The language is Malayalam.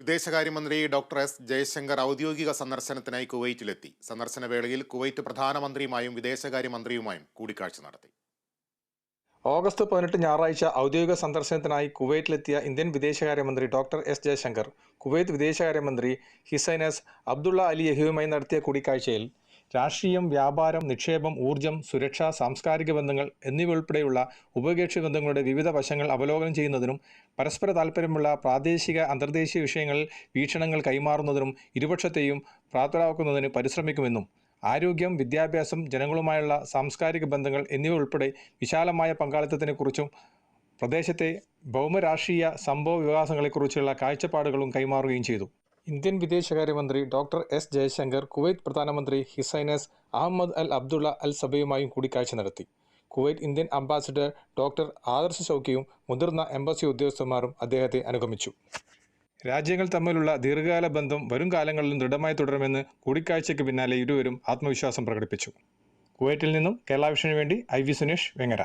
വിദേശകാര്യമന്ത്രി ഡോക്ടർ എസ്. ജയശങ്കർ ഔദ്യോഗിക സന്ദർശനത്തിനായി കുവൈറ്റിലെത്തി. സന്ദർശന വേളയിൽ കുവൈറ്റ് പ്രധാനമന്ത്രിയുമായും വിദേശകാര്യമന്ത്രിയുമായും കൂടിക്കാഴ്ച നടത്തി. ഓഗസ്റ്റ് പതിനെട്ട് ഞായറാഴ്ച ഔദ്യോഗിക സന്ദർശനത്തിനായി കുവൈറ്റിലെത്തിയ ഇന്ത്യൻ വിദേശകാര്യമന്ത്രി ഡോക്ടർ എസ്. ജയശങ്കർ കുവൈത്ത് വിദേശകാര്യമന്ത്രി ഹിസൈനസ് അബ്ദുള്ള അലി യഹുവുമായി നടത്തിയ കൂടിക്കാഴ്ചയിൽ രാഷ്ട്രീയം വ്യാപാരം നിക്ഷേപം ഊർജം സുരക്ഷ സാംസ്കാരിക ബന്ധങ്ങൾ എന്നിവയുൾപ്പെടെയുള്ള ഉഭയകക്ഷി ബന്ധങ്ങളുടെ വിവിധ വശങ്ങൾ അവലോകനം ചെയ്യുന്നതിനും പരസ്പര താൽപ്പര്യമുള്ള പ്രാദേശിക അന്തർദേശീയ വിഷയങ്ങളിൽ വീക്ഷണങ്ങൾ കൈമാറുന്നതിനും ഇരുപക്ഷത്തെയും പ്രാപ്തരാക്കുന്നതിന് പരിശ്രമിക്കുമെന്നും ആരോഗ്യം വിദ്യാഭ്യാസം ജനങ്ങളുമായുള്ള സാംസ്കാരിക ബന്ധങ്ങൾ എന്നിവ ഉൾപ്പെടെ വിശാലമായ പങ്കാളിത്തത്തിനെക്കുറിച്ചും പ്രദേശത്തെ ഭൗമരാഷ്ട്രീയ സംഭവ വികാസങ്ങളെക്കുറിച്ചുള്ള കാഴ്ചപ്പാടുകളും കൈമാറുകയും ചെയ്തു. ഇന്ത്യൻ വിദേശകാര്യമന്ത്രി ഡോക്ടർ എസ് ജയശങ്കർ കുവൈത്ത് പ്രധാനമന്ത്രി ഹിസൈനസ് അഹമ്മദ് അൽ അബ്ദുള്ള അൽ സബയുമായും കൂടിക്കാഴ്ച നടത്തി. Kuwait Indian ambassador doctor Adarsh ഷൗക്കിയും മുതിർന്ന എംബസി ഉദ്യോഗസ്ഥന്മാരും അദ്ദേഹത്തെ അനുഗമിച്ചു. രാജ്യങ്ങൾ തമ്മിലുള്ള ദീർഘകാല ബന്ധം വരും കാലങ്ങളിലും ദൃഢമായി തുടരുമെന്ന് കൂടിക്കാഴ്ചയ്ക്ക് പിന്നാലെ ഇരുവരും ആത്മവിശ്വാസം പ്രകടിപ്പിച്ചു. കുവൈറ്റിൽ നിന്നും കേരള വേണ്ടി ഐ വി സുനേഷ് വെങ്ങര.